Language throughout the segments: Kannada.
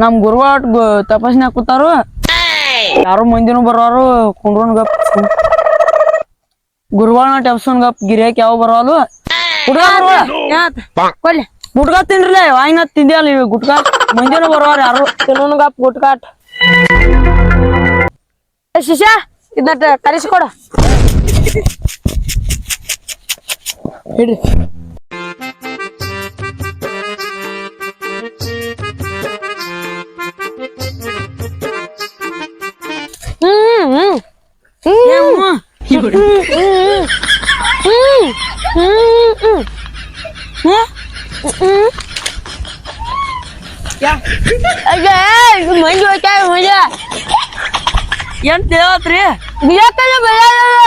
ನಮ್ ಗುರುವಾಟ್ ತಪಾಸಣೆ ಕೂತಾರು. ಯಾರು ಮಂದಿನೂ ಬರೋರು ಕುಂಡ್ರನ್ ಗಪ್. ಗುರುವಾಳ ಟೆಪ್ಸನ್ ಗಪ್ ಗಿರಿಯಕ್ ಯಾವ ಬರೋಲು ಗುಟ್ಕಾ ತಿನ್ರಲೇ ವಾಯಿನ ತಿಂದಿಯಲ್ಲ ನೀವು ಗುಟ್ಕಾ. ಮಂದಿನೂ ಬರೋರು ಯಾರು. ತಿನ್ನೋನು ಗಪ್ ಗುಟ್ಕಾಟ್. ಶಿಶ ಶಿಷ್ಯ ಇದನ್ನ ಕರೆಸ್ಕೊಡ ಹಿಡ್ರಿ ಮಂಜು ಹೋಗ್ತಾ ಮಂಜ ಏನ್ ತಿಳಿಯತ್ರಿ ಬಿಡಕ್ಕಲ್ಲ ಬೆಳೆಯಲ್ಲ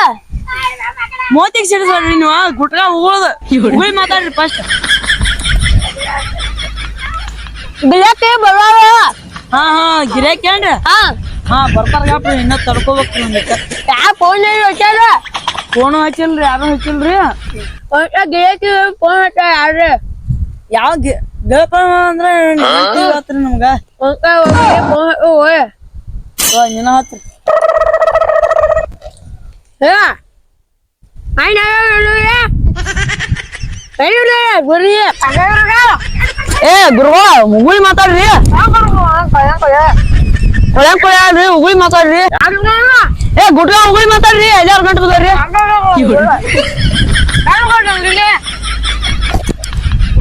ಮೋತಿಗೆ ಸಿಡಿಸ್ಬೇಡ್ರಿ ನೀವು ಗುಟ್ಕಾ ಉಗುಳ್ದ ಉಗುಳಿ ಮಾತಾಡ್ರಿ ಫಸ್ಟ್ ಬಿಡಕ್ಕೆ ಬರಲ್ಲ ಹಾ ಹಾ ಗಿರಾಕಿ ಏನ್ರಿ ಹಾ ಹಾ ಬರ್ತಾರ ಇನ್ನ ತಡ್ಕೋಬೇಕು ಯಾ ಫೋನ್ ಹಚ್ಚಲ್ ಫೋನು ಹಚ್ಚಿಲ್ರಿ ಯಾರು ಹಚ್ಚಿಲ್ರಿ? ಗಿಡಕ್ಕೆ ಫೋನ್ ಹಚ್ಚ ಯಾರ್ರಿ? ಯಾವ ಗೆಳಪ ಅಂದ್ರ ಹತ್ರಿ ನಮ್ಗ. ನಿನ್ನ ಹತ್ರಿ. ಗುರಿ. ಏ ಗುರುವಾ ಮುಗುಳಿ ಮಾತಾಡ್ರಿ. ಕೊಳೆ ಕೊಳೆ ಉಗುಳಿ ಮಾತಾಡ್ರಿ. ಏ ಗುಟ್ಕಾ ಉಗುಳಿ ಮಾತಾಡ್ರಿ ಐದಾರು ಗಂಟೆ ಬದರ್ರಿ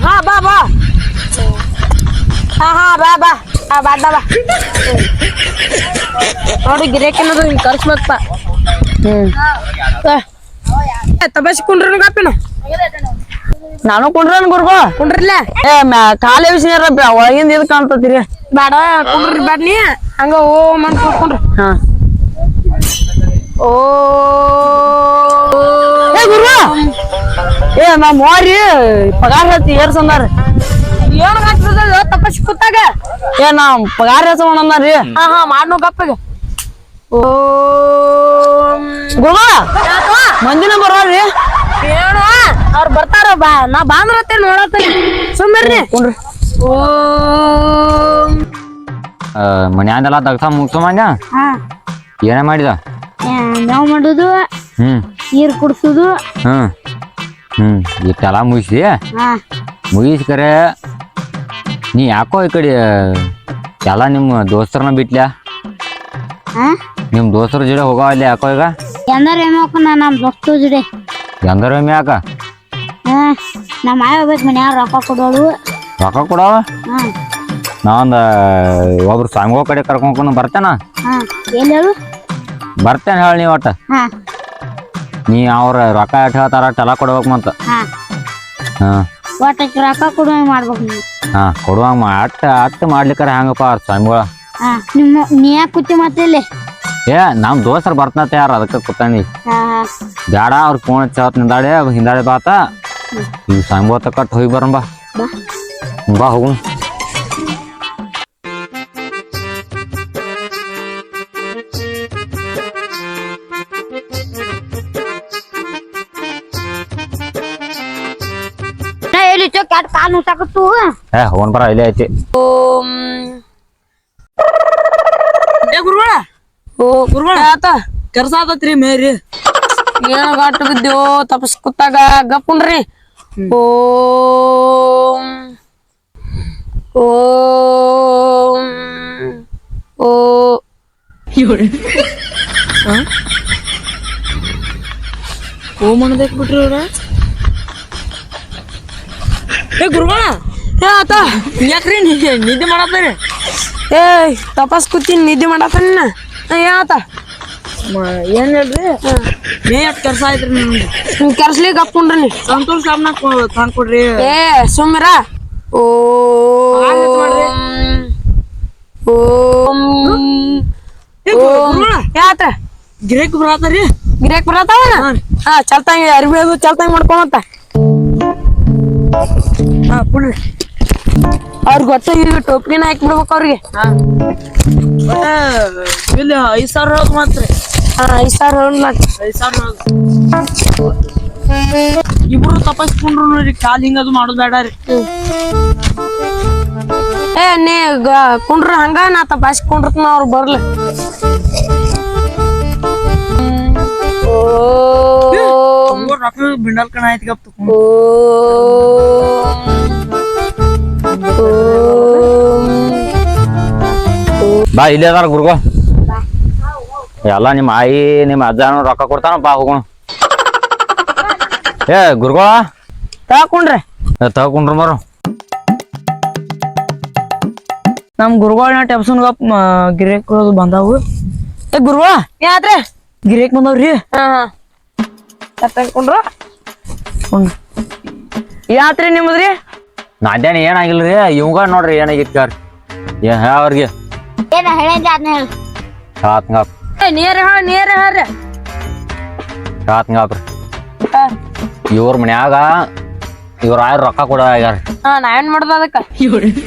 ಹಾ ಬಾ ಬಾ. ಹಾ ಹಾ ಬಾ ಬಾ. ಹಾ ಬಾ ಬಾ ನೋಡಿ ಗಿರೇಕಿನದು ಹಿಂಗ್ ಕರ್ಸ್ಬೇಕಪ್ಪ. ತಬಸಿ ತಬಸ್ಕೊಂಡ್ರು ಗಾಪಿನ ನಾನು ಕುಂಡ್ರನ್ ಗುರುಬಾ ಕುಂಡ್ರಲ್ಲ ಏ ಮ್ಯಾ ಕಾಲೇ ವಿಷಯ ಒಳಗಿಂದ ಇದು ಕಾಣ್ತತಿರಿ ಬೇಡ ಕುಂಡ್ರಿ ಬ್ಯಾಡ ನೀ ಹಂಗ ಓ ಮನ್ ಕುಂಡ್ರಿ ಹಾ. ಓ ಏ ಗುರುವಾ ಏ ನಾ ಮೋರಿ ಪಗಾರ ಹತ್ತಿ ಏರ್ಸಂದಾರ ಏನ್ ಹಾಕ್ತದ ತಪಸ್ ಕೂತಾಗ. ಏ ನಾ ಪಗಾರ ಹೆಚ್ಚ ಮಾಡಂದಾರ್ರಿ ಹಾ ಹಾ ಮಾಡ್ನು ಗಪ್ಪಗೆ ಓ. ಗುರುವಾ ಮಂದಿನ ಬರೋರಿ ಏನು ಅವ್ರು ಬರ್ತಾರ ಬಾ. ನಾ ಬಾಂದ್ರತ್ತೆ ನೋಡತ್ತೀನಿ. ಸುಮ್ಮನೆ ಕುಂಡ್ರಿ. ಓಂ. ಮನ್ಯಾಂದೆಲ್ಲ ತೆಗ್ಸ ಮುಗ್ಸು ಮಾಡ್ಯ ಹಾ. ಏನೇ ಮಾಡಿದ? ನಾವು ಮಾಡುದು ಹ್ಮ್. ನೀರ್ ಕುಡ್ಸೋದು. ಹ್ಮ್. ಹ್ಮ್. ಇಷ್ಟೆಲ್ಲ ಮುಗಿಸಿ? ಹಾ. ಮುಗಿಸಿ ಕರೆ. ನೀ ಯಾಕೋ ಈ ಕಡೆ ಎಲ್ಲ ನಿಮ್ಮ ದೋಸ್ತರನ್ನ ಬಿಟ್ಲ್ಯಾ ಹಾ? ನಿಮ್ಮ ದೋಸ್ತರ ಜೋಡಿ ಹೋಗೋ ಅಲ್ಲಿ ಯಾಕೋ ಈಗ? ಎಂದಾರ ಏಮಕ್ಕ ನಾ ನಮ್ ದೋಸ್ತು ಜುಡೆ. ಎಂದರ ಯಾಕ ಹಾ. ನಮ್ಮ ಮಾಯ ಹೋಗ್ಬೇಕು ಮನ್ಯಾಗ ರೊಕ್ಕ ಕೊಡೋಳು. ರೊಕ್ಕ ಕೊಡೋ ಹಾ. ನಾ ಒಂದು ಒಬ್ರು ಸ್ವಾಮಿಗಳ ಕಡೆ ಕರ್ಕೊಂಡ್ಕೊಂಡು ಬರ್ತೇನ? ಹಾ ಎಲ್ಲಿ ಹೇಳು? ಬರ್ತೇನೆ ಹೇಳಿ ನೀವು ಒಟ್ಟು. ಹಾ. ನೀ ಅವ್ರ ರೊಕ್ಕ ಎಷ್ಟು ಹೇಳ್ತಾರ ಅಷ್ಟೆಲ್ಲ ಕೊಡ್ಬೇಕು ಮತ್ತ. ಹಾ. ಹಾಂ. ಒಟ್ಟಕ್ಕೆ ರೊಕ್ಕ ಕೊಡುವಂಗೆ ಮಾಡ್ಬೇಕು ನೀವು. ಹಾಂ ಕೊಡುವಂಗ ಮಾ ಅಟ್ಟು ಅಟ್ಟು ಮಾಡ್ಲಿಕ್ಕಾರ ಹೆಂಗಪ್ಪ ಅವ್ರ ಸ್ವಾಮಿಗಳ? ಹಾ ನಿಮ್ಮ ನೀ ಯಾಕೆ ಕೂತಿ ಮತ್ತೆ ಇಲ್ಲಿ? ಏ ನಮ್ಮ ದೋಸ್ತರು ಬರ್ತನತ್ತ ಯಾರು ಅದಕ್ಕೆ ಕೂತಾನಿ ಹಾ. ಬ್ಯಾಡ ಅವ್ರ ಫೋನ್ ಹಚ್ಚವತ್ ನಿಂದಾಳೆ ಹಿಂದಾಳೆ ಬಾತ. ಈಗ ಸಾಂಬೋತ ಕಟ್ ಹೋಗಿ ಬರಂಬ ಬಾ. ಬಾ. ಕಾಲು ಸಾಕತ್ತು? ಏ ಹೋಗೋಣ ಬರ ಇಲ್ಲೇ ಐತಿ. ಓಂ. ಏ ಗುರುಗಳ. ಓ ಗುರುಗಳ. ಆತ ಕೆಲಸ ಆತತ್ರಿ ಮೇರಿ. ಏನ ಗಾಟ್ ಬಿದ್ದೇವು ತಪಸ್ ಕೂತಾಗ ಗಪ್ಪುಂಡ್ರಿ. ಓಂ. ಓಂ. ಓ. ಓ ಮಾಡದಕ್ ಬಿಟ್ರಿ ಅವ್ರ? ಏ ಗುರುಗಳ. ಏ ಆತ. ಯಾಕ್ರಿ ನಿದ್ದೆ ನಿದ್ದೆ ಮಾಡತ್ತೀರಿ? ಏ ತಪಸ್ ಕೂತೀನಿ ನಿದ್ದೆ ಮಾಡತ್ತಾನ ಏ ಆತ. ಏನ್ ಹೇಳ್ರಿ? ಮೇ ಎಷ್ಟ್ ಕೆಲ್ಸ ಆಯ್ತ್ರಿ ನಿಮ್ದು? ನಿಮ್ ಕೆರ್ಸ್ಲಿ ಗಪ್ಪುಂಡ್ರಿ ನೀ. ಸಂತೋಷ್ ಸಾಬ್ನ ತಂದ್ ಕೊಡ್ರಿ ಏ ಸುಮ್ರ ಓ ಆಯ್ತ್ ಮಾಡ್ರಿ. ಓಂ ಏ ಗು- ಗುರುಗಳ. ಯಾತ ಗಿರಾಕಿ ಬರತ್ತಾರಿ ಗಿರಾಕ್ ಬರತಾವನ ಹಾ ಚಲ್ತಂಗಿ ಅರ್ಬಿ ಅದು ಚಲ್ತಂಗಿ ಮಾಡ್ಕೊಂತ ಹಾ ಕೊಡ್ರಿ ಅವ್ರಿಗೆ ಗೊತ್ತಾಗಿಲ್ಲ ಟೋಪಿನ ಹಾಕಿ ಬಿಡ್ಬೇಕು ಅವ್ರಿಗೆ. ಇಲ್ಲಿ ಐದು ಸಾವಿರ ಹೋಗಿ ಮಾತ್ರ. ಹಾ ಐದು ಸಾವಿರ ಹೋಗಿ ಐದು ಸಾವಿರ ಹೋಗಿ. ಇಬ್ರು ತಪಸ್ಕೊಂಡ್ರು ನೋಡ್ರಿ ಕಾಲ್ ಹಿಂಗದು ಮಾಡೋದು ಬೇಡ ರೀ. ಏ ನೀ ಕುಂಡ್ರ ಹಂಗ ನಾ ತಪಾಸ್ ಕುಂಡ್ರತ್ನ ಅವ್ರು ಬರ್ಲಿ. ಬಿಂಡಲ್ ಕಣ ಆಯ್ತು ಗಪ್ ಬಾ ಇಲ್ಲೇ ಅದಾರ ಗುರುಗೋ. ಎಲ್ಲ ನಿಮ್ಮ ಆಯಿ ನಿಮ್ಮ ಅಜ್ಜನ ರೊಕ್ಕ ಕೊಡ್ತಾನ ಬಾ ಹೋಗೋಣ. ಏ ಗುರುಗಳ ತಗೊಂಡ್ರೆ. ತಗೊಂಡ್ರ ಮರು. ನಮ್ ಗುರುಗಳ ಟೆಪ್ಸನ್ ಗಪ್ ಗಿರೇಕ್ ಬಂದಾವು. ಏ ಗುರುಗಳ ಯಾತ್ರೆ? ಗಿರೇಕ್ ಬಂದವ್ರಿ. ಹಾ. ತಕೊಂಡ್ರು ಯಾತ್ರಿ ನಿಮ್ಮದ್ರಿ? ನಾದ್ಯಾನ ಏನಾಗಿಲ್ರಿ? ಇವಾಗ ನೋಡ್ರಿ ಏನಾಗಿತ್ತು ಯಾರು? ಏ ಅವ್ರಿಗೆ? ಏನ ಹೇಳಿದ್ದೆ ಅದನ್ನ ಹೇಳು. ಶಾತ್ಂಗಾಪ್ ಏ ನೀರ್ ಹೇಳ ನೀರ್ ಹೇಳ್ರಿ. ಶಾತ್ಂಗಾಪ್ರಿ ಇವ್ರ ಮನ್ಯಾಗ ಇವ್ರ ಆಯ್ರ ರೊಕ್ಕ ಕೊಡ ಆಗ್ಯಾರ. ಹಾ ನಾ ಏನ್ ಮಾಡ್ದ ಅದಕ್ಕ?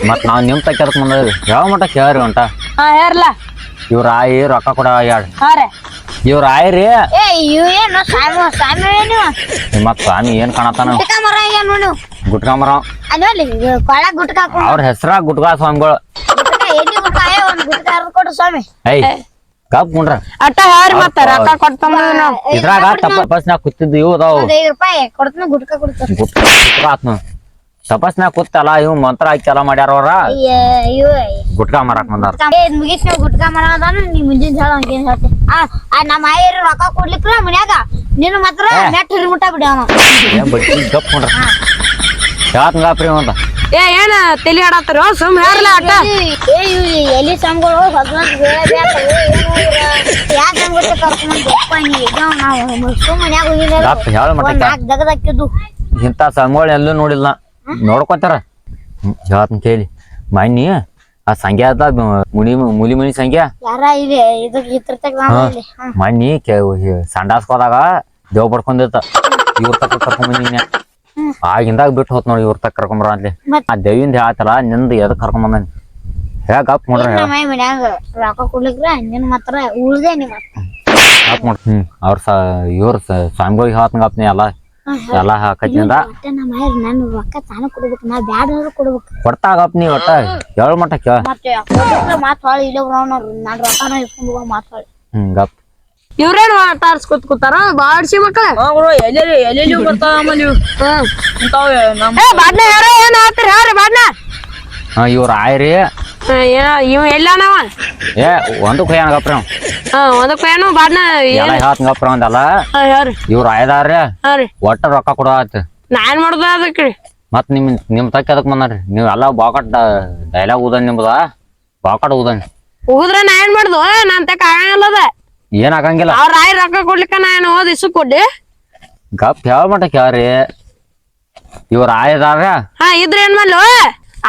ಮತ್ ನಾವ್ ನಿಮ್ ತಕ್ಕ ಯಾವ ಮಟ್ಟ ಕೇಳ್ರಿ ಹೊಂಟ ಹಾ ಹೇರ್ಲ ಇವ್ರ ಆಯಿ ರೊಕ್ಕ ಕೊಡ ಆಗ್ಯಾಳ ಹಾ ರೀ. ಇವ್ರ ಆಯ್ರಿ. ಏ ಇವ್ ಏನು ಸ್ವಾಮಿ ಸ್ವಾಮಿ ನೀವು ಮತ್ ಸ್ವಾಮಿ ಏನ್ ಕಾಣತಾನ ಗುಟ್ಕ ಮರ ನೋಡು. ಗುಟ್ಕಾಮರ ಅದ್ರಲ್ಲಿ ಕೊಳ ಗುಟ್ಕ ಅವ್ರ ಹೆಸರ ಗುಟ್ಕಾ ಸ್ವಾಮಿಗಳು. ಗುಟ್ಕ ಎಲ್ಲಿ ಗುಟ್ಕ ಏ ಒಂದ್ ಗುಟ್ಕ ಹರ್ದ್ ಕೊಡು ಸ್ವಾಮಿ. ಐ ಕಾಪ್ ಕುಂಡ್ರ ಅಟ್ಟ ಮತ್ತ ರೊಕ್ಕ ಕೊಡ್ತಾನ ಇದ್ರಾಗ ತಪಸ್ನ್ಯಾಗ ಕೂತಿದ್ದು ಇವು ಅದಾವು. ರೂಪಾಯಿ ಕೊಡ್ತೀನಿ ಗುಟ್ಕ ಗುಟ್ಕಾ ಆತ್ನು ತಪಸ್ನ್ಯಾಗ ಕೂತಲ್ಲ ಇವ್ ಮಂತ್ರ ಹಾಕಿ ಎಲ್ಲ ಮಾಡ್ಯಾರ ಅವ್ರ? ಗುಟ್ಕಾ ಮಾರಾಕ್ ಬಂದಾರ. ಏ ಮುಗಿತ್ ಗುಟ್ಕಾ ಗುಟ್ಕ ಮರ ನೀ ಮುಂಜಿನ ಹೇಳ ಹಂಗೇನ್ ಹೇಳ್ತಿ. ಆ ಆ ನಮ್ಮ ಆಯರು ರೊಕ್ಕ ಕೊಡ್ಲಿಕ್ರ ಮನ್ಯಾಗ. ನಿನ್ನ ಮಾತ್ರ ನೆಟ್ ಹಿರಿಮುಟ್ಟ ಗಪ್ ಅಂತ ಏ ಏನ ತಲಿ ಆಡತ್ತಾರ? ಸುಮ್ ಹೇರ್ಲ ಆಟ. ಏ ಎಲಿ ಭಗವಂತ ಬೇರೆ ಯಾಕೆ ಕರ್ಕೊಂಡ್ ನಾವು. ಗಪ್ ಹೇಳ ಮಟ್ಟ ದಗದಕ್ಕಿದ್ದು ಇಂಥ ಎಲ್ಲೂ ನೋಡಿಲ್ಲ. ನೋಡ್ಕೊತಾರ. ಹೇಳ್ತನ್ ಕೇಳಿ. ಮನ್ನಿ ಆ ಸಂಖ್ಯೆ ಅದ ಮುನಿ ಮುಲಿ ಮನಿ ಸಂಖ್ಯೆ? ಯಾರ ಇದೆ ಇದು ನಾನು ಇಲ್ಲಿ. ಮಣ್ಣಿ ಸಂಡಾಸ್ಕೋದಾಗ ದೇವ್ ಪಡ್ಕೊಂಡಿರ್ತ ಇವ್ರ ತಕ್ಕ ಕರ್ಕೊಂಡ್ ಬಂದಿನಿ ಆಗಿಂದಾಗ ಬಿಟ್ಟು ಹೋತ್ ನೋಡಿ ಇವ್ರ ತಕ್ಕ ಕರ್ಕೊಂಬರ ಅಲ್ಲಿ ಆ ದೇವಿಂದ ಹೇಳ್ತಾರ ನಿಂದ ಎದಕ್ ಕರ್ಕೊಂಡ್ ಬಂದಾನಿ? ಹೇಗ ಅಪ್ ನಮ್ಮ ಮನ್ಯಾಗ ರೊಕ್ಕ ಕೊಡ್ಲಿಕ್ರ ನಿನ್ ಮಾತ್ರ ಉಳ್ದೆ ನೀ ಮತ್ತ ಗಪ್ ನೋಡ್ರಿ ಹ್ಮ್. ಅವ್ರ ಇವ್ರ ಸ್ವಾಮಿಗಳಿಗೆ ಹೇಳ್ತಂಗ ಎಲ್ಲ. ಎಲ್ಲ ಹಾಕತ್ತಿಂದ ಒಟ್ಟ ನಮ್ಮ ರೊಕ್ಕ ತಾನು ಕೊಡ್ಬೇಕು ನಾ ಬ್ಯಾಡ ಅಂದ್ರೆ ಕೊಡ್ಬೇಕು. ಕೊಡ್ತಾಗಪ್ ನೀ ಒಟ್ಟ ಹೇಳ ಮಟ್ಟ ಕೇಳ. ಮತ್ತೆ ಮಾತ್ ಹೊಳಿ ಇಲ್ಲ ಬರೋನವ್ರು ನಾನ್ ರೊಕ್ಕನ ಇಸ್ಕೊಂಡು ಹೋಗೋ ಮಾತ್ ಹೊಳಿ. ಹ್ಮ್ ಗಪ್. ಇವ್ರೇನ್ ಮಾತಾಡ್ಸ್ ಕೂತ್ ಕೂತಾರ? ಬಾಡ್ಸಿ ಎಲ್ಲೆಲ್ಲಿ ಎಲ್ಲೆಲ್ಲಿ ಬರ್ತಾವ ನೀವು? ಇಂತಾವ್ ನಮ್ ಏ ಬಾಡ್ನ ಯಾರ ಏನ್ ಹೇಳ್ತೀರಿ? ಹೇಳ್ರಿ ಬಾಡ್ನ. ಇವ್ರ ಆಯ್ರಿ. ಇವ್ ಎಲ್ಲಾನವ ಏ ಒಂದು ಗಪ್ರಿ ಅವ ಹಾ ಒಂದಕ್ಕ ಏನು? ಬಾಡ್ನ ಎಲ್ಲ ಏನ್ ಹೇಳ್ತಂಗ ಗಪ್ರಿ ಒಂದಲ್ಲ ಹೇಳ್ರಿ. ಇವ್ರ ಆಯ್ದಾರ್ರಿ ರೀ. ಒಟ್ಟ ರೊಕ್ಕ ಕೊಡೋ ಆಯ್ತು. ನಾ ಏನ್ ಮಾಡುದ ಅದಕ್ಕೆ ಮತ್ ನಿಮ್ ನಿಮ್ ತಕ್ಕ ಅದಕ್ಕೆ ಬಂದಾರಿ ನೀವು ಎಲ್ಲ ಬಾಕಟ್ ಡೈಲಾಗ್ ಊದನ್ ನಿಮ್ದ? ಬಾಕಟ್ ಊದನ್ ಹೋದ್ರ ನಾ ಏನ್ ಮಾಡ್ದು? ನಾನ್ ತಕ್ಕ ಆಗಲ್ಲದ ಏನ್ ಆಗಂಗಿಲ್ಲ? ಅವ್ರ ಆಯ್ ರೊಕ್ಕ ಕೊಡ್ಲಿಕ್ಕ ನಾನು ಓದ್ ಇಸು ಕೊಡಿ ಗಪ್ ಯಾವ ಮಟ್ಟ ಕೇಳ್ರಿ ಇವ್ರ ಆಯ್ದಾರ ಹಾ ಇದ್ರ ಏನ್ ಮಾಡ್ಲು?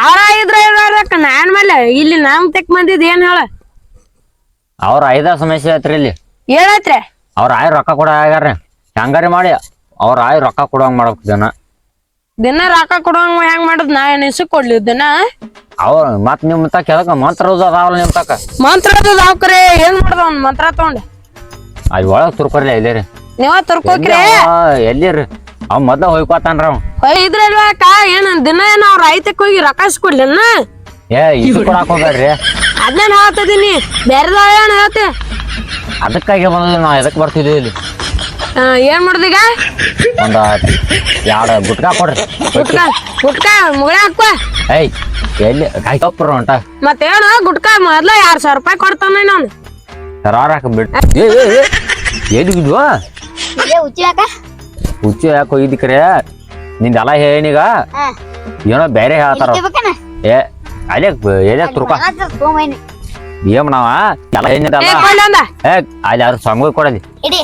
ಅವ್ರ ಐದ್ರ ರೊಕ್ಕ ನಾನ್ ಮೇಲೆ ಇಲ್ಲಿ ನಮ್ ತೆಕ್ ಬಂದಿದ್ ಏನ್ ಹೇಳ? ಅವ್ರ ಐದ ಸಮಸ್ಯೆ ಐತ್ರಿ ಇಲ್ಲಿ. ಹೇಳತ್ರೆ? ಅವ್ರ ಆಯ್ ರೊಕ್ಕ ಕೊಡ ಆಗ್ಯಾರ ಹೆಂಗಾರಿ ಮಾಡಿ? ಅವ್ರ ಆಯ್ ರೊಕ್ಕ ಕೊಡೋಂಗ್ ಮಾಡ್ಬೇಕು ದಿನ. ದಿನ ರೊಕ್ಕ ಕೊಡೋಂಗ್ ಹೆಂಗ್ ಮಾಡುದ್? ನಾ ಏನ್ ಇಸು ಕೊಡ್ಲಿ ದಿನ? ಅವ್ರ ಮತ್ ನಿಮ್ ತಕ್ಕ ಎದಕ್ ಮಂತ್ರ ಅದಾವಲ್ಲ ನಿಮ್ ತಕ್ಕ ಮಂತ್ರದ ದಾವ್ಕರೆ ಏನ್ ಮಾಡ್ದ ಅವ್ನ್? ಮಂತ್ರ ತಗೊಂಡ್. ಅದ್ ಒಳಗ್ ತುರ್ಕೊರ್ಲಿ ಎಲ್ಲಿರಿ ನೀವ ತರ್ಕೋಕ್ರಿ? ಎಲ್ಲಿರಿ ಅವ್ ಮೊದ್ಲ ಹೋಯ್ಕೋತಾನ್ರ ಅವ್. ಇದ್ರಲ್ವಾ ಅಕ್ಕ? ಏನ ದಿನ ಏನ್ ಅವ್ರ ರೈತಕ್ ಹೋಗಿ ರೊಕ್ಕ ಇಸ್ಕೊಡ್ಲಿನ ಏ ಇದು ಕೊಡಾಕ್ ಹೋಗ್ಬೇಡ್ರಿ. ಅದನ್ನ ಹೇಳ್ತಿದೀನಿ ಬೇರೆದವ ಏನ್ ಹೇಳ್ತಿ? ಅದಕ್ಕಾಗಿ ಬಂದಿದ್ವಿ ನಾವ್ ಎದಕ್ ಬರ್ತಿದ್ವಿ ಇಲ್ಲಿ? ಆ, ಏನ್ ಮಾಡುದೀಗ ಒಂದ ಎರಡು ಗುಟ್ಕಾ ಕೊಡ್ರಿ. ಗುಟ್ಕಾ? ಗುಟ್ಕಾ? ಮುಗಳ ಹಾಕ್ವ ಏಯ್ ಎಲ್ಲಿ? ಕಾಯಿ ಕಪ್ಪರು ಹೊಂಟ ಮತ್ತೇನು? ಗುಟ್ಕಾ ಮೊದ್ಲ ಎರಡ್ ಸಾವಿರ ರೂಪಾಯಿ ಕೊಡ್ತಾನ ನಾನು ಸರಾರಾಕ ಬಿಡ್. ಏ ಏ, ಏ, ಎಲ್ಲಿಗಿದ್ವ ಇಲ್ಲೇ ಉಚ್ಚಿಯಾಕ ಹುಚ್ಚು ಯಾಕೋ ಇದಕ್ರೆ? ನಿಂದೆಲ್ಲ ಏನೀಗ ಹಾ. ಏನೋ ಬೇರೆ ಹೇಳ್ತಾರ ಏ ಅದೇ ಎಲೆ ತುರ್ಕ. ಏಮ್ ನಾವ? ಎಲ್ಲ ಏನಿದಲ್ಲ ಏ ಅಲ್ಲಿ ಯಾರು ಸ್ವಾಮಿಗೆ ಕೊಡಲಿ. ಇಡಿ.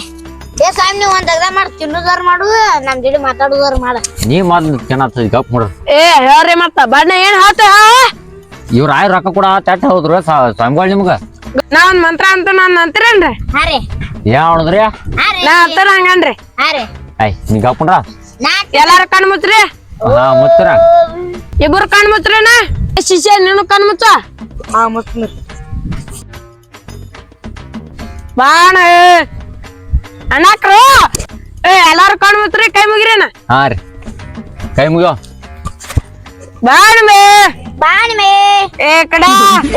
ಏ ನೀವು ಒಂದ್ ಮಾಡಿ ತಿನ್ನೋದಾರ ಮಾಡು ನಮ್ ಜೋಡಿ ಮಾತಾಡೋದಾರ ಮಾಡ. ನೀ ಮೊದ್ಲು ಚೆನ್ನಾಗ್ತದ ಗಪ್ ಏ ಹೇಳ್ರಿ ಮತ್ತ. ಬಣ್ಣ ಏನ್ ಹೇಳ್ತ ಇವ್ರ ಆಯ್ ರೊಕ್ಕ ಕೊಡ ತಟ್ಟ ಹೋದ್ರು ಸ್ವಾಮಿಗಳು ನಿಮ್ಗ. ನಾ ಒಂದ್ ಮಂತ್ರ ಅಂತ ನಾನ್ ಅಂತೀರೇನ್ರಿ ಹಾ ರೀ. ಏನ್ ನೋಡಿದ್ರಿ ಹಾ ನಾ ಅಂತಾರ ಹಂಗನ್ರಿ. ಹಾ ರೀ. ಐ ನೀ ಗಪ್ಕೊಂಡ್ರ ನಾ ಎಲ್ಲಾರ ಕಣ್ ಮುಚ್ಚ್ರಿ ಹಾ ಮುತ್ತರ ಇಬ್ಬರು ಕಣ್ ಮುಚ್ಚ್ರಿನ ಶಿಷ್ಯ ನೀನು ಕಣ್ ಮುಚ್ಚ. ಹಾ ಮತ್ ಮತ್ ಬಾಣ ಅಣ್ಣಾಕ್ರು ಏ ಎಲ್ಲಾರು ಕಣ್ ಮುಚ್ಚ್ರಿ ಕೈ ಮುಗಿರೇನ? ಹಾ ರೀ. ಕೈ ಮುಗಿಯೋ? ಬಾಣ ಮೇ. ಬಾಣಿ ಮೇ. ಏ ಕಡ.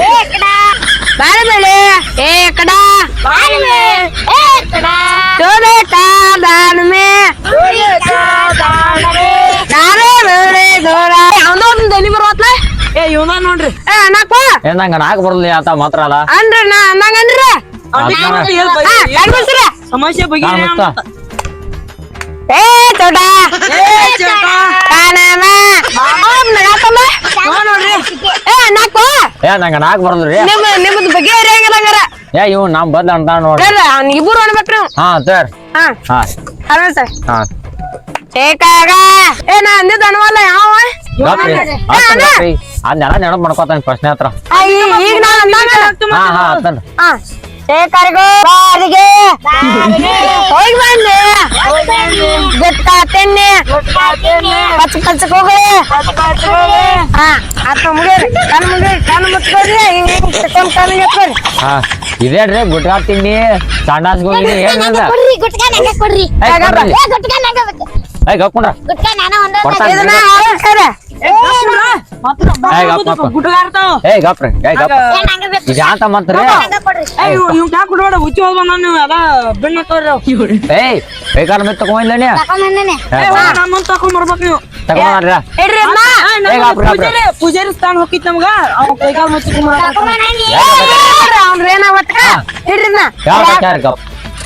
ಏ ಕಡ. ಬಾಳ ಬೆಳೆ ಏ ಕಡ ಬಾಣಿ ಮೇ ಏ ಕಡ ಚೋಬೇಟ ದಾನಮೆ ನಾನೇ ಬೆಳೆ ದೋರ ಅವನೋ ಒಂದು ದನಿ ಬರುವತ್ಲ ಏ ಇವನ ನೋಡ್ರಿ ಏ ಅಣ್ಣಪ್ಪ ಏ ನಂಗೆ ನಾಲ್ಕು ಬರಲಿ ಅಂತ ಮಾತ್ರ ಅಲ್ಲ ಅನ್ರಿ ನಾ ಅಂದಂಗನ್ರಿ ಸಮಸ್ಯೆ ಬಗ್ಗೆ ನಾನ್ ಮತ್ತ ಏ ಚೋಟ ಕಾನಮ ನಗಾತಲ್ಲ ನೋಡ್ರಿ ಏ ಅಣ್ಣಪ್ಪ ಏ ನಂಗೆ ನಾಲ್ಕು ಬರಲ್ರಿ. ನಿಮ್ಮ ನಿಮ್ಮದು ಬಗ್ಗೆ ಹಂಗಾರ. ಏ ಇವ್ ನಮ್ ಬದ್ಲ ಅಂತ ನೋಡ್ರಿ ಅವ್ನ ಇಬ್ಬರು ಅನ್ಬೇಕ್ರಿ ನೀವು. ಹಾ ಸರ್ ಹಾ. ಹಾ. ಸರ್ ಹಾ. ಏಕಾಗ ಏ ನಾ ಅಂದಿದ್ದು ಅನ್ವಲ್ಲ ಯಾವ? ಗಪ್ರಿ ಅದನ್ನೆಲ್ಲ ನೆನಪು ಮಾಡ್ಕೊತಾನೆ ಪ್ರಶ್ನೆ ಹತ್ರ. ಈಗ ನಾ ಅಂದಂಗ ಹಾ ಹಾ ಅತ್ತನ್. ಹಾ. ಏಕಾರಿಗೋ ಬಾರಿಗೆ ಹೋಗಿ ಬಂದೆ ಗುಟ್ಕ ತಿನ್ನಿ ಪಚ್ಚ ಪಚ್ಚಕ್ ಹೋಗಿ ಹಾ ಆತ ಮುಗಿರಿ ಕಣ್ ಮುಗಿರಿ ಕಣ್ ಮುಚ್ಕೋರಿ ಹಿಂಗ್ ಹಿಂಗ್ ಚಿಕ್ಕನ್ ಕಣ್ಣಿಗೆ ಎತ್ಕೊರಿ ಹಾ ಇದೇನ್ರಿ ಗುಟ್ಕಾ ತಿಂಡಿ ಸಂಡಾಸ್ಗೆ ಹೋಗಿ ಏನಿಲ್ಲ ಕೊಡ್ರಿ ಗುಟ್ಕ ನಂಗೆ ಕೊಡ್ರಿ ಏ ಕೊಡ್ರಿ ಏ ಗುಟ್ಕ ನಂಗೆ ಬೇಕು ಏ ಗಪ್ಕೊಂಡ್ರ ಗುಟ್ಕ ನಾನ ಒಂದ ಕೊಡ್ತಾನೆ ಇದನ್ನ ಹಾಕ್ತಾರೆ ಏ ಗಪ್ ಗಪ್ ಗುಟ್ಟಗಾರ್ತಾವ ಏ ಗಪ್ರಿ ಏ ಗಪ್ ಏ ನಂಗೆ ಬೇಕು. ಇದು ಯಾಂತ ಮಂತ್ರಿ? ನಂಗೆ ಕೊಡ್ರಿ. ಏ ಇವ್ ಇವ್ ಯಾಕೆ ಕೊಡ್ಬೇಡ ಹುಚ್ಚಿ ಹೋದ್ ಬಂದ ನೀವು ಅದ ಬೆಣ್ಣ ತೋರಿ ಏಯ್ ಬೇಕಾದ್ರೆ ಮೆತ್ತ ತಗೊಂಡಿಲ್ಲ ನೀ ತಕೊಂಬಂದನೆ ನಾನು ತಕೊಂಡ್ ಬರ್ಬೇಕು ನೀವು. ತಗೊಂಡ್ರ ಇಡ್ರಿ ಅಮ್ಮ ಏ ಗಪ್ರಿ ಗಪ್ರಿ ಪೂಜಾರಿ ಸ್ಥಾನ ಹೋಗಿತ್ ನಮ್ಗ. ಅವ್ ಕೈಕಾಲ್ ಮುಚ್ಚಿಕೊಂಡ್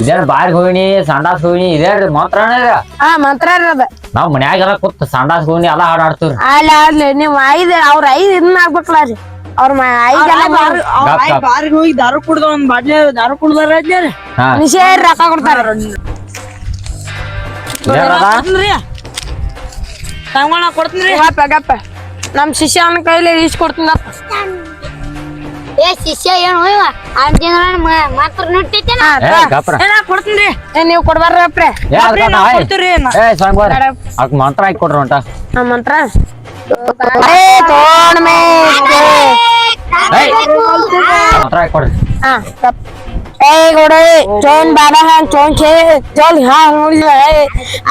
ಇದೇನ್ ಬಾರಿಗೆ ಹೋಗಿನಿ ಸಂಡಾಸ್ ಹೋಗಿನಿ ಇದೇ ಮಾತ್ರನೇ ಹಾ ಮಂತ್ರ ರೀ ಅದ. ನಾವ್ ಮನ್ಯಾಗೆಲ್ಲ ಕೂತ್ ಸಂಡಾಸ್ ಹೋಗಿನಿ ಎಲ್ಲ ಹಾಡಾಡ್ತೀವ್ರಿ. ಅಲ್ಲ ಅಲ್ಲ ನೀವ್ ಐದ್ ಅವ್ರ ಐದ್ ಇದನ್ನ ಆಗ್ಬೇಕಲ್ಲ ರೀ. ಅವ್ರ ಗಪ್. ಬಾರಿಗೆ ಹೋಗಿ ದಾರು ಕುಡ್ದ ಒಂದ್ ಬಾಟ್ಲಿ ದಾರು ಕುಡ್ದಾರ ಹಾ. ನಿಷೇಧ ರೊಕ್ಕ ಕೊಡ್ತಾರ. ತಗೊಳ ಕೊಡ್ತೀನಿ ತಗೊಂಡ ಕೊಡ್ತೀನಿ ಗಪ್ಪ ಗಪ್ಪ ನಮ್ ಶಿಷ್ಯನ ಕೈಲಿ ಈಸ್ ಕೊಡ್ತೀನಿ ಗಪ್ಪ ಏ ಶಿಷ್ಯ ಏನು ಇವ? ಅಂಜಿನ ಮಾತ್ರ ನುಟ್ಟಿತ್ತೇನ ಏ. ಏ, ನಾ ಕೊಡ್ತೀನಿ ಏ ನೀವ್ ಕೊಡ್ಬಾರ್ರಿ ಅಪ್ರೆ ಅದ್ಕ ಏ ಕೊಡ್ತೀವ್ರಿ ನಾ- ಅಕ್ ಮಂತ್ರ ಹಾಕಿ ಕೊಡ್ರಿ ಹೊಂಟ ಆ ಮಂತ್ರ? ಏ ತೋಣ ಮೇ ಏಯ್ ಮಂತ್ರ ಹಾಕಿ ಕೊಡ್ರಿ. ಏ ಗೋಡೆ ಚೋನ್ ಹಾಂ ಹಾ ಏ,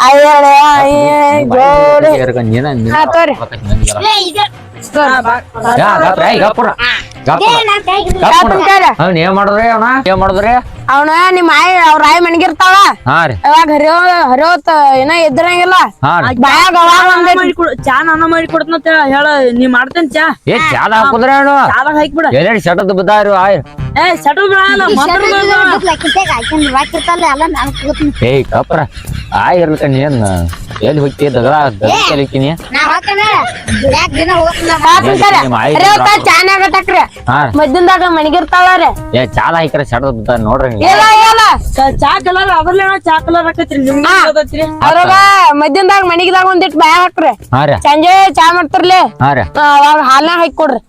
ಅಯ್ಯಡೆ ಅಯ್ಯ ಗೋಡೆ ನೀನ ನೀನ ಹಾ, ತೋರಿ. ಏ ಇದು ಯಾ ಬಾ- ಏ ಏ ಏನ್ ಮಾಡಿದ್ರಿ ಅವನ ಏನ್ ಮಾಡಿದ್ರಿ? ಅವನ ನಿಮ್ಮ ಆಯ್ ಅವ್ರ ಆಯ್ ಮಣಗಿರ್ತಾಳ ಹಾ ರೀ. ಅವಾಗ ಹರಿಯೋ ಹರಿಯೋತ್ ಏನ ಎದ್ರಂಗಿಲ್ಲ ಹಾ ರೀ. ಬಾಯಾಗ ಅವಾಗ ಚಾ ಒಂದ್ ಮಾಡಿ ಕೊಡು ಚಾ ನಾನ ಮಾಡಿ ಕೊಡ್ತಂತ ಹೇಳ ನೀ ಮಾಡ್ತೇನ್ ಚಾ? ಏ ಚಾದ ಹಾಕುದ್ರ ಚಾದಾಗ ಹಾಕ್ಬಿಡ. ಎಲ್ಲೆಡಿ ಶಟದ್ ಬಿದ್ದಾರು ಆಯ್. ಏ ಸೆಟಲ್ ಬಿಡಲ್ಲ ಆಯ್ ಇರ್ಲಿಕ್ಕ ನೀನ್ ಎಲ್ಲಿ ಹೋಗ್ತಿ ದಗದ ದಗಲಿಕ್ಕಿನಿ ನಾ ಹಾಕನ ದುಡ್ಯಾಕ್ ದಿನ ಹೋಗ್ತೀನಿ ನಿಮ್ಮ ಆಯ್ ಹರಿಯೋತ ಚಾನ್ಯಾಗ ಟಕ್ರಿ ಹಾ. ರೀ ಮದ್ದಿಂದಾಗ ಮಣಗಿರ್ತಾವ ರೀ. ಏ ಚಾದ ಹಾಕಿರ ಶಟದ್ ನೋಡ್ರಿ. ಇಲ್ಲ ಇಲ್ಲ ಚಾ ಕಲರ್ ಅದ್ರಲ್ಲೇ ಚಾ ಕಲರ್ ಹಾಕತ್ರಿ ನಿಮ್ಗೆ ಗೊತ್ತೈತ್ರಿ? ಅದ್ರಾಗ ಮದ್ದಿಂದಾಗ ಮಣಿಗಿದಾಗ ಒಂದಿಟ್ ಬಾಯ ಹಾಕ್ರಿ. ಹಾ ರೀ. ಸಂಜೆ ಚಾ ಮಾಡ್ತಿರ್ಲಿ. ಹಾ ರೀ. ಆ, ಅವಾಗ ಹಾಲ್ನಾಗ ಹಾಕಿ ಕೊಡ್ರಿ.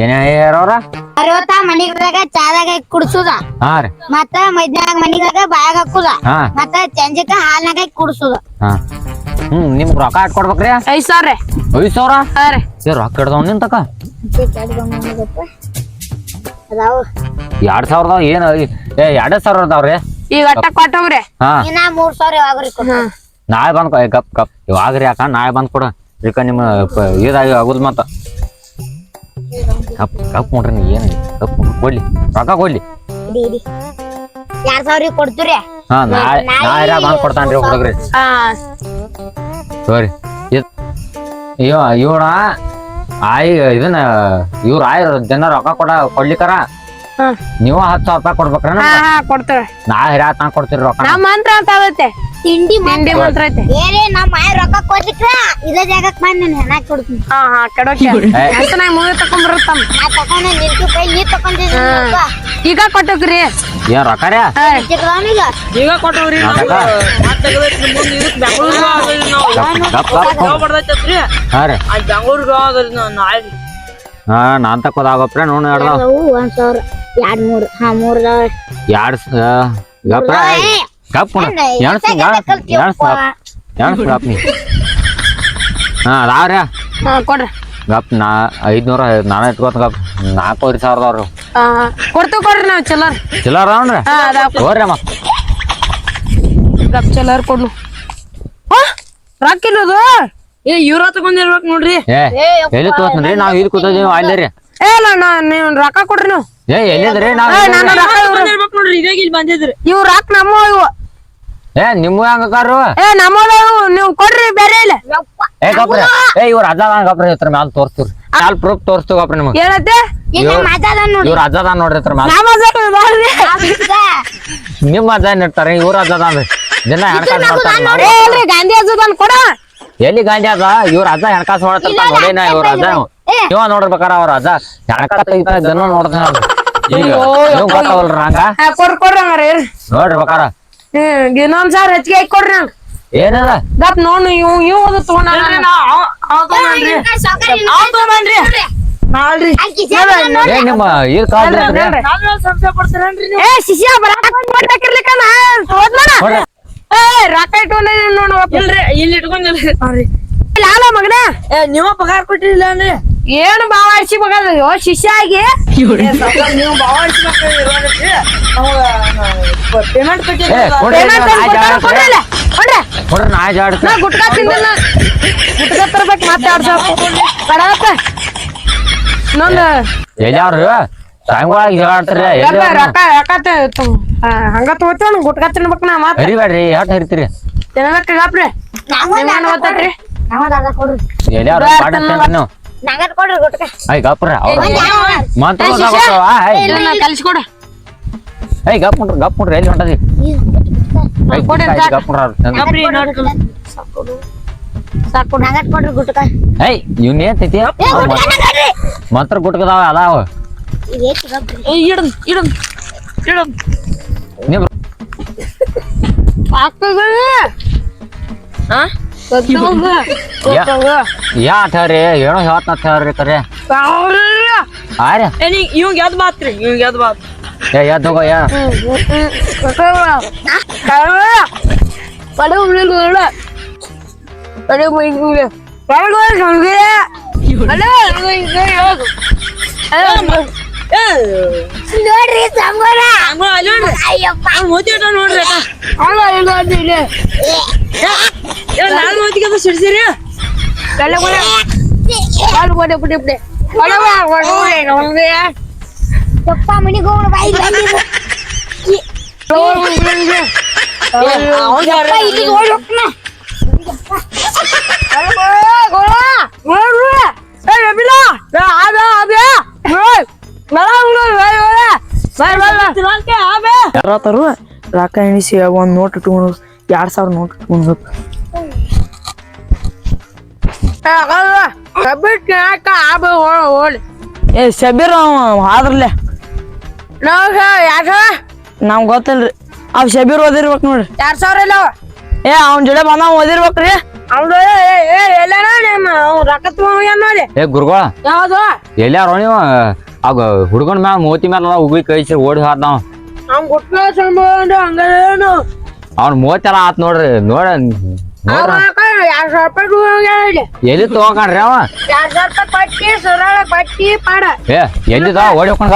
ಏನೇ ಯಾರವ್ರ? ಅರವತ್ತ ಮನಿಗ್ದಾಗ ಚಾದಾಗ ಹಾಕಿ ಕುಡ್ಸುದ. ಹಾ ರೀ. ಮತ್ತ ಮಧ್ಯಾಹ್ನ ಮನಿದಾಗ ಬಾಯಾಗ ಹಾಕುದ. ಹಾ. ಮತ್ತ ಸಂಜೆಕ ಹಾಲ್ನಾಗ ಹಾಕಿ ಕುಡ್ಸುದ. ಹಾ. ಹ್ಮ್ ನಿಮ್ಗ್ ರೊಕ್ಕ ಹಾಕಿ ಕೊಡ್ಬೇಕ್ರಿ? ಐದ್ ಸಾವಿರ. ಐದ್ ಸಾವಿರ? ಹಾ ರೀ. ರೊಕ್ಕ ಹಿಡ್ದವ್ ನಿನ್ ತಕ ಅದಾವು. ಎರಡ್ ಸಾವಿರದ ಏನ್ ಏ ಎರಡ್ ಸಾವಿರ ಅದಾವ್ರಿ. ಈಗ ಅಟ್ಟ ಕೊಟ್ಟವ್ರಿ? ಹಾ. ಇನ್ನ ಮೂರ್ ಸಾವಿರ ಯಾವಾಗ್ರಿ ನಾಳೆ ಬಂದ್ ಏ, ಗಪ್ ಗಪ್ ಇವಾಗ್ರಿ ಯಾಕ? ನಾಳೆ ಬಂದ್ ಕೊಡು. ಇದಕ್ಕ ನಿಮ್ಮ ಪ- ಇದಾಗಿ ಆಗುದ್ ಮತ್ತ. ಕಪ್ ಕಪ್ ನೋಡ್ರಿ ನೀ ಏನ್ ಕಪ್ ಕೊಡ್ಲಿ. ರೊಕ್ಕ ಕೊಡ್ಲಿ. ಇಡಿ ಇಡಿ. ಎರಡ್ ಸಾವಿರ ಕೊಡ್ತೀರಿ ಹಾ ನಾಳೆ ನಾಳೆ ಬಂದ್ ಕೊಡ್ತಾನ್ರಿ ಹುಡುಗ್ರಿ. ಹಾ. ಸರಿ. ಅಯ್ಯೋ ಇವಣ ಆಯ್ ಇದನ್ನ ಇವ್ರ ಆಯ್ ಜನ ರೊಕ್ಕ ಕೊಡ ಕೊಡ್ಲಿಕ್ಕಾರ? ನೀವು ಹತ್ತು ಸಾವಿರ ರೂಪಾಯಿ ಕೊಡ್ಬೇಕ್ರ ಕೊಡ್ತೇವೆ. ನಾ ಹಿರಾತ್ ನಾ ಕೊಡ್ತೀರಿ ರೊಕ್ಕ ನಮ್ಮ ಮಂತ್ರ ಅಂತ ಆಗತ್ತೆ. ತಿಂಡಿ ಮಂಡಿ ಮಂತ್ರ ಐತೆ. ನಮ್ಮ ಮಾಯ ರೊಕ್ಕ ಕೊಡ್ಲಿಕ್ರ? ಇದೇ ಜಾಗಕ್ಕೆ ಬಂದ್ ನೀನ್ ಹೆಣ ಕೊಡ್ತೀನಿ. ಹಾ ಹಾ ಕಡೋಕೆ. ಅಂತ ನಾ ಮೂವಿ ತಕೊಂಡ್ ಬರುತ್ತಮ್ಮ ನಾ ತಕೊಂಡ ನಿಂತು ಕೈ ನೀ ತಕೊಂಡಿದ್ದೀನಿ ಈಗ ಕೊಟ್ಟೋಕ್ರಿ ಏನ್ ರೊಕ್ಕ ರೀ? ಹಾ ಈಗ ಕೊಟ್ಟವ್ರಿ ಬೆಂಗಳೂರಿಗೆ ಹೋಗೋದ್ರಿ ನಾವು. ಗಪ್ ಗಪ್ ಗಪ್ ಯಾವ ಬರ್ತೈತ್ರಿ ಹಾ ರೀ. ಆ ಬೆಂಗಳೂರಿಗೆ ನಾಳೆ. ಹಾ ನಾನ್ ತಕೋದಾಗಪ್ರೆ ನೋಡ್ ಎರಡು ಅವು ಒಂದ್ ಸಾವಿರ ಎರಡ್ ಮೂರು ಹಾ ಮೂರ್ ಸಾವಿರ ಎರಡ್ ಗಪ್ರ ಗಪ್ ಏನ್ ಎಣ್ಸ್ ಎಂತ ಗಪ್ ನೀ. ಹಾ ಅದಾವ್ರಿ ಕೊಡ್ರಿ. ಗಪ್ ನಾ ಐದ್ನೂರ ನಾನು ಇಟ್ಕೋತ ಗಪ್ ನಾಲ್ಕೂವರೆ ಸಾವಿರದವ್ರು ಹಾ ಕೊಡ್ತು ಕೊಡ್ರಿ ನಾವು ಚಲರ್ ಚಿಲ್ಲರ್ ಅದಾವನ್ರಿ ಹಾ ಅದಾವ ತಗೋರಿ ಮತ್ ಗಪ್ ಚಿಲ್ಲರ್ ಕೊಡ್ಲು. ರೊಕ್ಕ ಇಲ್ಲದು ಏ ಇವ್ರ ತಗೊಂಡಿರ್ಬೇಕು ನೋಡ್ರಿ. ಏ ಎಲ್ಲಿ ತೋರ್ಸ್ರಿ ನಾವ್ ಇಲ್ಲಿ ಕೂತದೇವ್ ಏ ಇಲ್ಲ ನಾ ನೀವು ರೊಕ್ಕ ಕೊಡ್ರಿ ನೀವು. ಏ ಎಲ್ಲಿದ್ರಿ? ನಾವ್ ಏ, ನಾನು ರೀ. ರೊಕ್ಕ ಇವ್ರು ತಗೊಂಡಿರ್ಬೇಕು ನೋಡ್ರಿ ಇವಾಗ ಇಲ್ಲಿ ಬಂದಿದ್ರಿ. ಇವ್ ರೊಕ್ಕ ನಮ್ಮ ಇವು. ಏ ನಿಮ್ಮ ಹೆಂಗಾರು ಏ ನಮ್ಮದು ನೀವು ಕೊಡ್ರಿ ಬೇರೆ ಇಲ್ಲ. ಏ ಗಪ್ರ ಏ ಇವ್ರ ಅಜ್ಜ ಗಪ್ರ ಇತ್ರ ಮ್ಯಾಲ ತೋರ್ಸ್ತೀವ್ರಿ. ಮ್ಯಾಲ ಪ್ರೂಫ್ ತೋರ್ಸ್ತೀವಿ ನಿಮ್ಗೆ. ಏನತ್ತೆ? ಇವ್ರ ಅಜ್ಜ ನೋಡ್ರಿ. ಇತ್ರ ಮ್ಯಾಲ. ನಮ್ಮ ಬರ್ರಿ ನಿಮ್ಮ ಅಜ್ಜ ಏನ್ ಇರ್ತಾರೆ? ಇವ್ರ ಅಜ್ಜ ಅದಾನ್ರಿ. ದಿನ ಹೆಣ್ಕಾಸ್ ಮಾಡ್ತಾರ ಏ ಇಲ್ರಿ ಗಾಂಧಿ ಅಜ್ಜದನ್ ಕೊಡ. ಎಲ್ಲಿ ಗಾಂಧಿ ಅದ? ಇವ್ರ ಅಜ್ಜ ಹಣಕಾಸು ಮಾಡತ್ತಿರ್ತಾರ ನೋಡೇನ ಇವ್ರ ಅಜ್ಜ? ಇವ ನೋಡ್ಬೇಕಾರ ಅವ್ರ ಅಜ್ಜ? ಹಣಕಾಸು ತೆಗಿತಾರ ಇದನ್ನ ನೋಡ್ತಾನ ಈಗ ನೀವು ಗೊತ್ತಾವಲ್ರಿ ಹಂಗ? ಆ, ಕೊಡ್ರಿ ಕೊಡ್ರಿ ಹಂಗಾರ ನೋಡ್ರಿ ಬೇಕಾರ ಇನ್ನೊಂದ್ ಹೆಚ್ಚಿಗೆ ಹಾಕಿ ಕೊಡ್ರಿ ನಂಗೆ. ಏನದ ಗಪ್ ನೋಡು ಇವ್ ಇವ್ ಅದು ತಗೊಂಡ್ರಿ ತಗೊಂಡ್ರಿ ನಿಮ್ಮ ಏ ಶಿಷ್ಯ ಬರಾಕ್ ನಾ ಏ ರೊಕ್ಕ ಇಟ್ಕೊಂಡ ನೋಡು ಇಲ್ರಿ ಇಲ್ಲಿ ಇಟ್ಕೊಂಡಿಲ್ರಿ ಲಾಲ ಮಗನ. ಏ ನೀವ ಪಗಾರ ಕೊಟ್ಟಿಲ್ಲ ಅಂದ್ರೆ ಏನು ಬಾವ ಅಡ್ಸಿ ಮಗದ ಯೋ ಶಿಷ್ಯ ಆಗಿ. ನೀವು ಪೇಮೆಂಟ್ ಕೊಟ್ಟಿಲ್ಲ ಕೊಡ್ರಿ. ನಾ ಗುಟ್ಕಾ ತಿಂದಿಲ್ಲ. ಗುಟ್ಕಾ ತರ್ಬೇಕು ಮತ್ತೆ ಜಗಾಡ್ತಾರ ರೊಕ್ಕ ಹಂಗ ತಗೋತೀವಿ ಗುಟ್ಕಾ ತಿನ್ಬೇಕು ನಾ ಮತ್ತೆ ಹರಿಬೇಡ್ರಿ ಯಾಟ್ ಹರಿತೀರಿ. ತಿನ್ಬೇಕು ಗಪ್ರಿ? ಪಾಠ ಹಚ್ಚಾನ್ರಿ ನೀವು? ನಂಗಟ್ ಕೊಡ್ರಿ ಗುಟ್ಕ. ಐ ಗಪ್ರ ಮಂತ್ರ. ಐ ಕಲಿಸ್ಕೊಡ ಐ ಗಪ್ ಮುಟ್ರಿ ಗಪ್ ಮುಟ್ರಿ ಎಲ್ಲಿ ಹೊಂಟದಿ. ಗಪ್ ಮುಟ್ರ ಸಾಕು ನಂಗಟ್ ಕೊಡ್ರಿ ಗುಟ್ಕ. ಐ ಇವ್ನ ಏನ್ ತೈತಿ ಮಂತ್ರ ಗುಟ್ಕದಾವ ಅದಾವ. ಈಗ ಏಟ್ ಗಪ್ರಿ ಇಡಮ್ ಇಡಮ್ ಇಡಮ್ ನೀವು ಹಾ ಯಾ ಆಟರಿ ಏನೋ ಹೇಳ್ತಾನ ಹೇಳ್ರಿ ಕರೆ. ಆರ್ಯ? ಏ ನೀ ಇವಂಗ್ ಯಾವ್ದು ಮಾತ್ರಿ ಇವಂಗ್ ಯಾವ್ದು ಮಾತ್? ಏ ಎದ್ದು ಹೋಗೋ ಯಾ? ನೋಡ್ರಿ ಸಂಗೋರ ಅಲ್ಲಿ ನೋಡ್ರಿ ಅಯ್ಯಪ್ಪ ಮೋತಿ ಇಟ್ಟ ನೋಡ್ರಿ ಅಕ್ಕ ಏ ನಾಲ್ ಮೋತಿಗೆ ಅದು ಸಿಡ್ಸಿರಿ ಯಪ್ಪ ಮನಿಗೆ ಹೋಗೋಣ ಬಾಯಿ ಬಂದಿದ್ದು ಯಪ್ಪ ಇಲ್ಲಿ ನೋಡಿ ಹೋಗ್ನ ಯಾರತ್ತಾರು ರೊಕ್ಕ ಎಣಿಸಿ ಒಂದ್ ನೋಟ್ ಇಟ್ಕೊಂಡು ಎರಡ್ ಸಾವಿರ ನೋಟ್ ಇಟ್ಕೊಂಡು ಏ ಶಬೀರ್ ಅವ ಆದ್ರಲ್ಲೇ. ನಮ್ಗೆ ಗೊತ್ತಿಲ್ರಿ. ಅವ್ ಶಬೀರ್ ಓದಿರ್ಬೇಕು ನೋಡ್ರಿ. ಎರಡ್ ಸಾವಿರ ಇಲ್ಲ ಏ ಅವ್ನ ಜೊತೆ ಬಂದ ಓದಿರ್ಬೇಕ್ರಿ ರೊಕ್ಕ ತಗೊಂಡ್ ನೋಡಿ. ಏ ಗುರುಗಳ. ಯಾವ್ದು? ಎಲ್ಲಾರ ನೀವು ಆಗ ಹುಡುಗನ ಮ್ಯಾಲ ಮೋತಿ ಮ್ಯಾಲ ಉಗಿ ಕೈಸಿ ಓಡಿ ಹಾದ್ ನಾವು. ಅವ್ನ್ ಗುಟ್ಲ ಸಂಬಂಧ ಹಂಗೇನು ಅವ್ನ ಮೂವತ್ತೆಲ್ಲ ಆತ್ ನೋಡ್ರಿ ನೋಡ ಎರಡ್ ಸಾವಿರ ರೂಪಾಯಿ ತಗೊಂಡ್ ಎಲ್ಲಿ ತಗೋಕಣ್ರಿ ಅವ? ಎರಡ್ ಸಾವಿರ ರೂಪಾಯಿ ಪಟ್ಟಿ ಸುರಾಳ ಪಟ್ಟಿ ಪಾಡ. ಏ ಎಲ್ಲಿದ ಓಡಿ ಹೋಗ್ಕೊಂಡ್